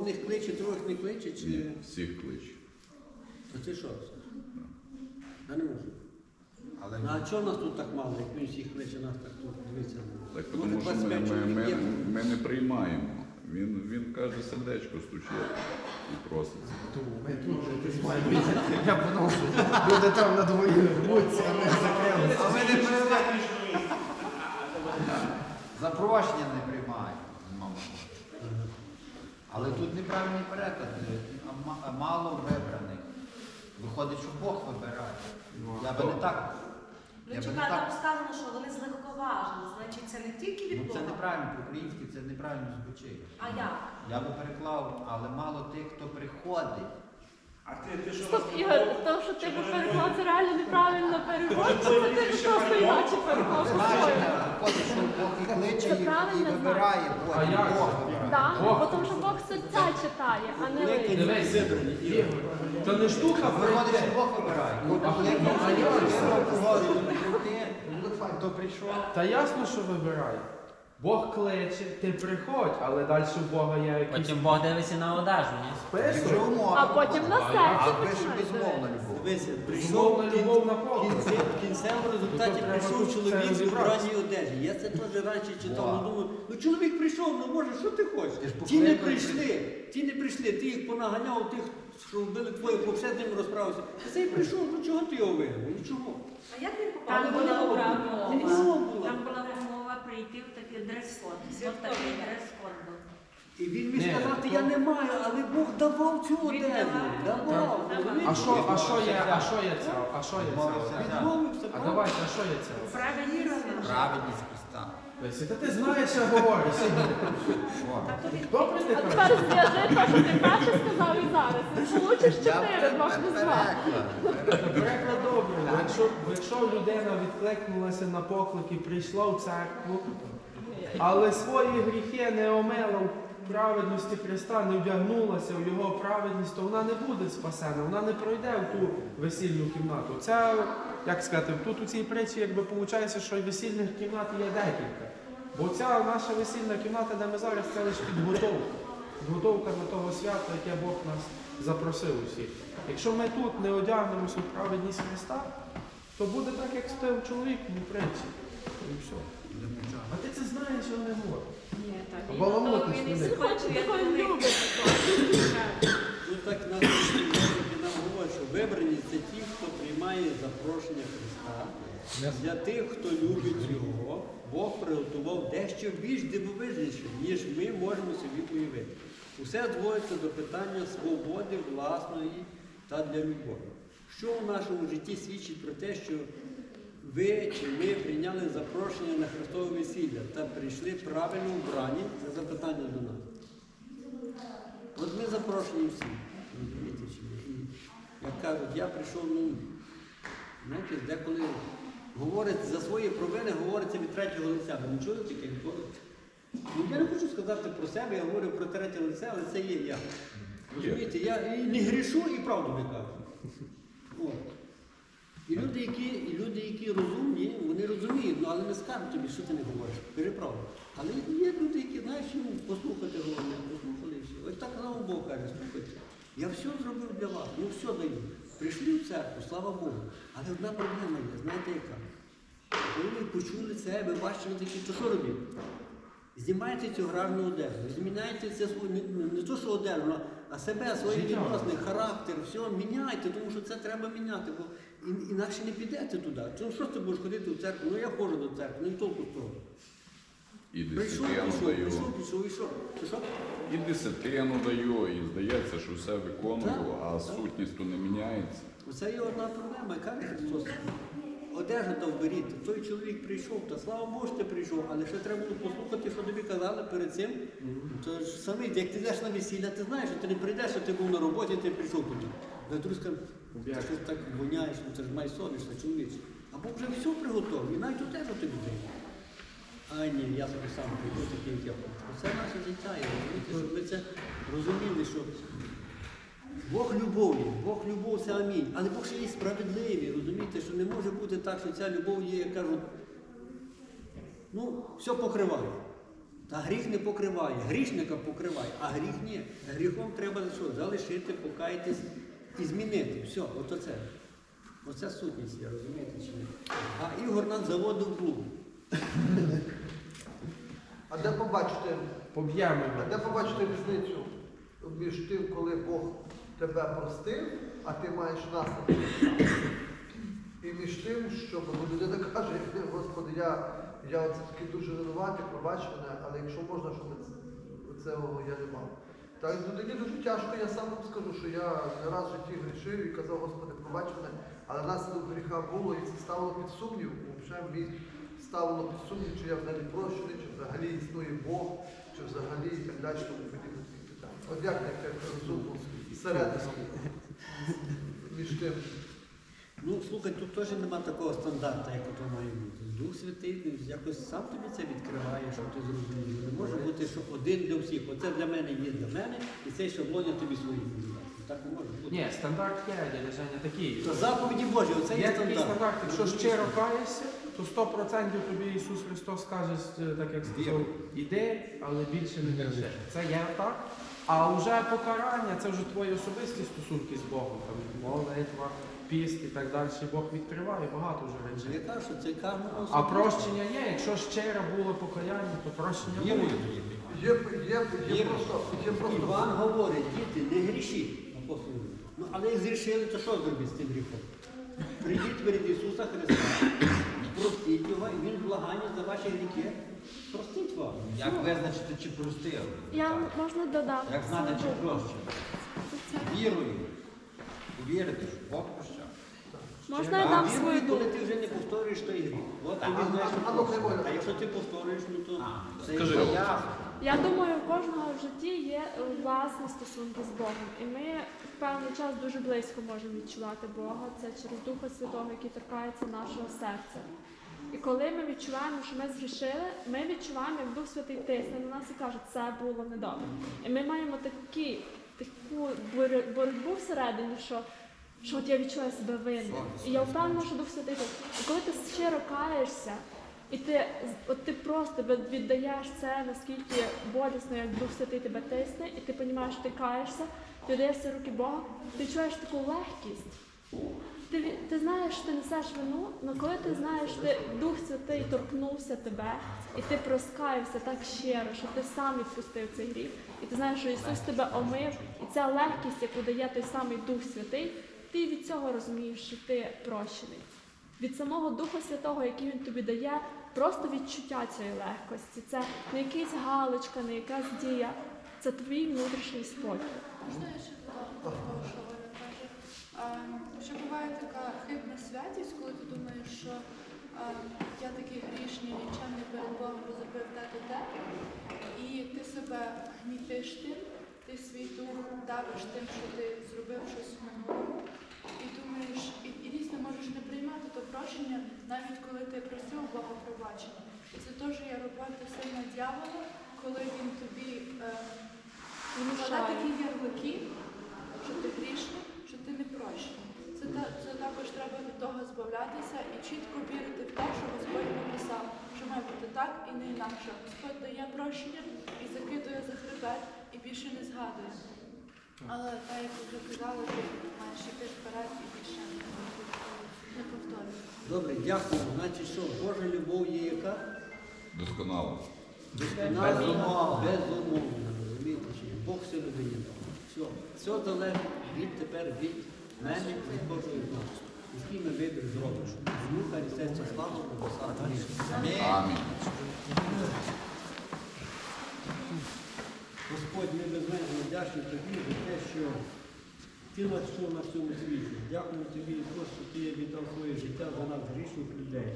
одних кличе, других не кличе, чи. Ні, всіх клич. А ти що? Я не можу. Але Ну, а чого нас тут так мало, як він всіх кличе, нас так тут дивиться? Так, Може, тому що ми, ми, ми, ми не приймаємо. Він, він каже, сердечко стучить і проситься. ми тут ти я подумав, що люди там на двоє рвуться, а ми закрили. А ми не приймаємо. Запрошення не приймають. Але тут неправильний переклад. а Мало вибраних. Виходить, що Бог вибирає. Я би не так. Ну Я чекай, там так. сказано, що вони злегковажили. Значить, це не тільки Ну від це неправильно по-українськи, це неправильно звучить. А як? Я би переклав, але мало тих, хто приходить. А ти, ти що Стоп, Ігор, то, що ти би переклав, це реально неправильно перевод, чи це ти би просто іначе переклав Значення виходить, що Бог і кличе і, вибирає, Бог вибирає. Так, бо тому що серця читає, а не ви. Дивись, Ігор, це не штука прийти. Бог вибирає. Прийти, хто прийшов. Та ясно, що вибирає. Бог кличе, ти приходь, але далі у Бога є якийсь Потім Бог дивиться на одежу, ні? Якщо список. умова, А потім на а серце пише дивитися. любов. Дивися, прийшов любов на Бога. кінці- в кінцевому результаті Ну, прийшов чоловік в розібратися. одежі. Я це теж раніше читав, ну думаю, ну чоловік прийшов, ну може, що ти Ти ж хочеш? Ті не покликав, прийшли, ті не прийшли, ти їх понаганяв, тих, що вбили твоїх, вообще з ними розправився. А цей прийшов, ну чого ти його вигнав? Нічого. А як він попав? Але вона умова. Умова була. Там була умова прийти в такий дрес-код. Ось такий дрес-код був. І він міг сказати, то- я не маю, але Бог давав цю одежу. давав. А що, а що є, а що є це? А що є це? Відмовився, А давайте, а що є це? Правильність. Праведність Христа. Лесі, Та ти знаєш, що говориш. Хто прийде? А тепер зв'яжи те, що ти перше сказав і зараз. Ти получиш чотири, двох не два. Переклад добре. Бо Якщо, бо якщо людина відкликнулася на поклик і прийшла в церкву, але свої гріхи не омила в праведності Христа, не вдягнулася в його праведність, то вона не буде спасена, вона не пройде в ту весільну кімнату. Це, як сказати, тут у цій притчі якби виходить, що весільних кімнат є декілька. Бо ця наша весільна кімната, де ми зараз, це лише підготовка. Підготовка до того свята, яке Бог нас запросив усіх. Якщо ми тут не одягнемося в праведність Христа, то буде так, як з тим чоловіком у притчі. І все. А ти це знаєш, що не може. Ні, так. А баламутиш Він мене. і Хоч я любить. Ну так нас і нам говорять, що вибрані це ті, хто приймає запрошення Христа. Для тих, хто любить його, Бог приготував дещо більш дивовижніше, ніж ми можемо собі уявити. Усе зводиться до питання свободи власної та для любові. Що у нашому житті свідчить про те, що ви чи ми прийняли запрошення на Христове весілля та прийшли правильно вбрані? Це запитання до нас. От ми запрошені всі, ні? Як кажуть, я прийшов, ну, знаєте, деколи говорить за свої провини, говориться від третього лиця. Ви не чули таке? Ну, я не хочу сказати про себе, я говорю про третє лице, але це є я. Розумієте, я і не грішу і правду не кажу. І люди, які, і люди, які розумні, вони розуміють, ну, але не скажуть тобі, що ти не говориш. Переправду. Але є люди, які, знаєш, ну, послухати головне, послухали і все. Ось так само Бог каже, слухайте, я все зробив для вас, ну все даю. Прийшли в церкву, слава Богу. Але одна проблема є, знаєте яка? Коли ви почули це, ви бачите, ви такі, то що робіть? Знімайте цю гарну одежу, зміняйте це свою, не, не, не то, що одежу, а себе, свої відносини, характер, все, міняйте, тому що це треба міняти, бо ін- інакше не підете туди. Ну що ж ти будеш ходити в церкву? Ну я ходжу до церкви, ну і толку з того. І Прийшов, десятину пішов, даю. пішов, пішов, і десятину даю, і здається, що все виконую, Так, а так. сутність то не міняється. Оце є одна проблема, яка Христос. Одежу та вберіть. Той чоловік прийшов, та слава Богу, що ти прийшов, але ще треба було послухати, що тобі казали перед цим. То ж саме, як ти йдеш на весілля, ти знаєш, що ти не прийдеш, що ти був на роботі, ти прийшов туди. А друг скаже, ти що так воняєш, ну це ж май совість, чоловіче. А Бог вже все приготував, і навіть одежу тобі дає. А ні, я собі сам прийду такий, як я. Це наше життя, і розумієте, щоб ви це розуміли, що Бог любов є, Бог любов це амінь. Але Бог ще є справедливий, розумієте, що не може бути так, що ця любов є, як кажуть, ну, все покриває. Та гріх не покриває, грішника покриває, а гріх ні. Гріхом треба що? залишити, покаятись і змінити. Все, от оце. Оце сутність, я розумієте чи ні? А Ігор нас заводив в клуб. А де побачити, Поб'ємо а де його. побачити різницю між тим, коли Бог тебе простив, а ти маєш наслідки? І між тим, що бо людина каже, Господи, я, я оце такий дуже винуватий, пробач мене, але якщо можна, щоб цього я не мав. Так людині дуже тяжко, я сам вам скажу, що я не раз в житті грішив і казав, Господи, пробач мене, але наслідок гріха було і це ставило під сумнів, взагалі ставило під сумнів, чи я взагалі прощений, чи взагалі існує Бог, чи взагалі і так далі, тому подібне такі питання. От як таке розумно середину між тим. Ну, слухай, тут теж нема такого стандарту, як то має бути. Дух Святий якось сам тобі це відкриває, щоб ти зрозумів. Не може бути, що один для всіх. Оце для мене є для мене, і цей шаблон я тобі свої буду. Так не може бути. Ні, стандарт є, дядя Женя, такий. То заповіді Божі, оце Є є такий стандарт. стандарт, якщо щиро каєшся, то 100% тобі Ісус Христос каже, е, так як сказав, іди, але більше не гріши. Це є так. А вже покарання це вже твої особисті стосунки з Богом, там молитва, піст і так далі. Бог відкриває багато вже Я речей. кажу, що це кожного А прощення є, якщо щиро було покаяння, то прощення буде. Вірує. Є, є, є, Віриш? просто, є просто Іван говорить, діти, не грішіть, Ну, але як зрішили, то що зробити з цим гріхом? Прийдіть перед Ісуса Христа, простіть його, і Він благання за ваші гріхи. Простить вам. Як визначити, чи простив? Я Так. можна додати. Як знати, чи прощено? Вірую. Вірити, що Бог. Можна я дам свою коли думку? ти вже не повторюєш той гріх. От тобі знаєш, що А ну. А якщо ти повторюєш, ну то це Скажи. Я Я думаю, у кожного в житті є власні стосунки з Богом. І ми в певний час дуже близько можемо відчувати Бога. Це через Духа Святого, який торкається нашого серця. І коли ми відчуваємо, що ми згрішили, ми відчуваємо, як Дух Святий тисне на нас і каже, це було недобре. І ми маємо такі, таку бор- боротьбу всередині, що, що от я відчуваю себе винним. І я впевнена, що Дух Святий. І коли ти щиро каєшся, і ти, от ти просто віддаєш це, наскільки болісно, як Дух Святий тебе тисне, і ти розумієш, що ти каєшся, ти даєшся руки Бога, ти відчуваєш таку легкість. Ти, ти знаєш, що ти несеш вину, але коли ти знаєш, що ти Дух Святий торкнувся тебе, і ти проскаявся так щиро, що ти сам відпустив цей гріх, і ти знаєш, що Ісус тебе омив, і ця легкість, яку дає той самий Дух Святий, ти від цього розумієш, що ти прощений. Від самого Духа Святого, який він тобі дає, просто відчуття цієї легкості. Це не якась галочка, не якась дія, це твій внутрішній спокій. Можна я ще додам до того, що каже? А, Що буває така хибна святість, коли ти думаєш, що а, я такий грішний, нічемний перед Богом бо зробив те то те, і ти себе гнітиш тим, ти свій дух давиш тим, що ти зробив щось в минулому, і думаєш, і, і дійсно можеш не приймати то прощення, навіть коли ти просив Бога пробачення. І це теж є робота сильна дьявола, коли він тобі. Е, такі ярлики, що ти грішний, що ти не прощений. Це, це також треба від того збавлятися і чітко вірити в те, що Господь написав, що має бути так і не інакше. Господь дає прощення і закидує за хребет, і більше не згадує. Але так, як вже казали, ти маєш йти вперед і більше не повторювати. Добре, дякую. Значить, що Божа любов є яка? Досконало. Досконала, Безумовна. безумовна. Розумієте, чи? Бог все людині дав. Все. Все залежить від тепер від мене, від Божої нас. Який ми вибір зробимо. Тому хай серця слава. Амінь. Амінь. Господь, ми безмежно вдячні тобі за те, що ти що на всьому світі. Дякую тобі, Ісус, що ти віддав своє життя за нас грішних людей.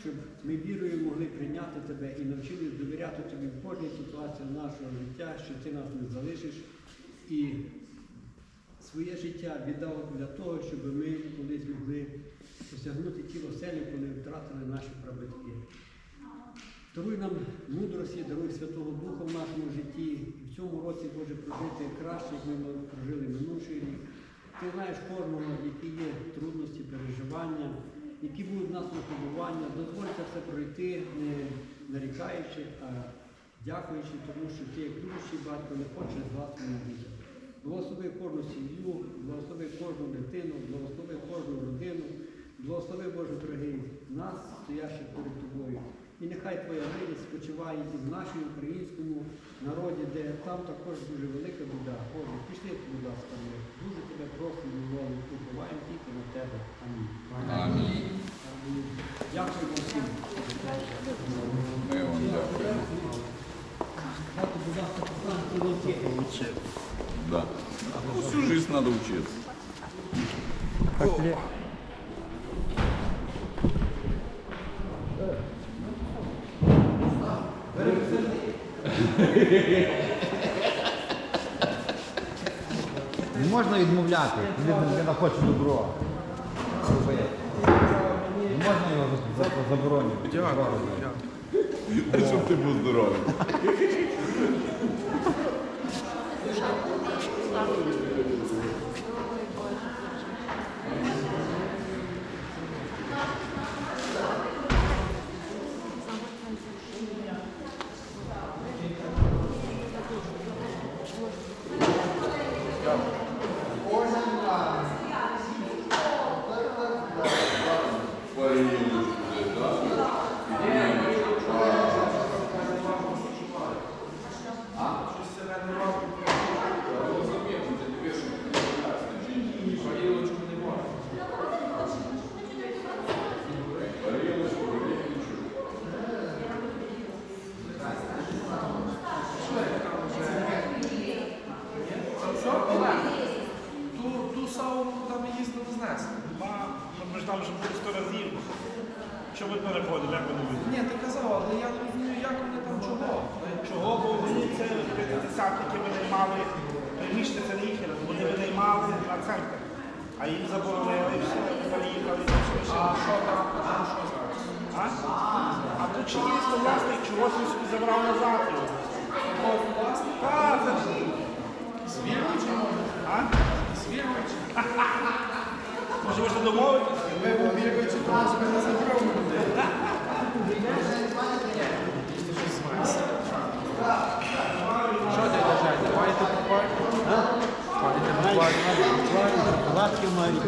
Щоб ми вірою могли прийняти тебе і навчились довіряти тобі в кожній ситуації нашого життя, що ти нас не залишиш. І своє життя віддав для того, щоб ми колись могли осягнути ті оселі, коли втратили наші прабатьки. Даруй нам мудрості, даруй Святого Духа в нашому житті. І в цьому році Боже прожити краще, як ми прожили рік. Ти знаєш кожного, які є трудності, переживання, які будуть в нас випробування. Дозволь це все пройти, не нарікаючи, а дякуючи тому, що ти як любящий батько не хочеш зла своїм дітям. Благослови кожну сім'ю, благослови кожну дитину, благослови кожну родину, благослови Боже дорогий нас, стоящих перед тобою. І нехай Твоя милість спочиває і в нашому українському народі, де там також дуже велика біда. Боже, пішли, будь ласка, ми дуже тебе просимо, молимо, уповаємо тільки на тебе. Амінь. Амінь. Амінь. Дякуємо всім. Будь ласка, посланці Да. Ну, всю жизнь надо учиться. Не можна відмовляти, коли людина хоче добро робити. Не можна його за- за- заборонювати. Добро робити. Щоб ти був здоровий. Що, Олег? Ту, ту сауну, куди ми знесли. Ми ж там вже були сто разів. Що ви переходили, як вони будуть? Ні, ти казав, але я не розумію, як вони там чого. Чого? Бо вони це п'ятидесятники винаймали, приміщення це не їхали, вони винаймали на центр. А їм заборонили, все, заїхали, А все. що там? А що зараз? А? А тут чи є власник, чогось він собі забрав назад його. домовитися? Ми повірюючи, про нас ми не заберемо. Що ти лежать? Давайте попарку. Палатки мають.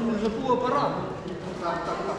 Він вже був апарат. Так, так, так.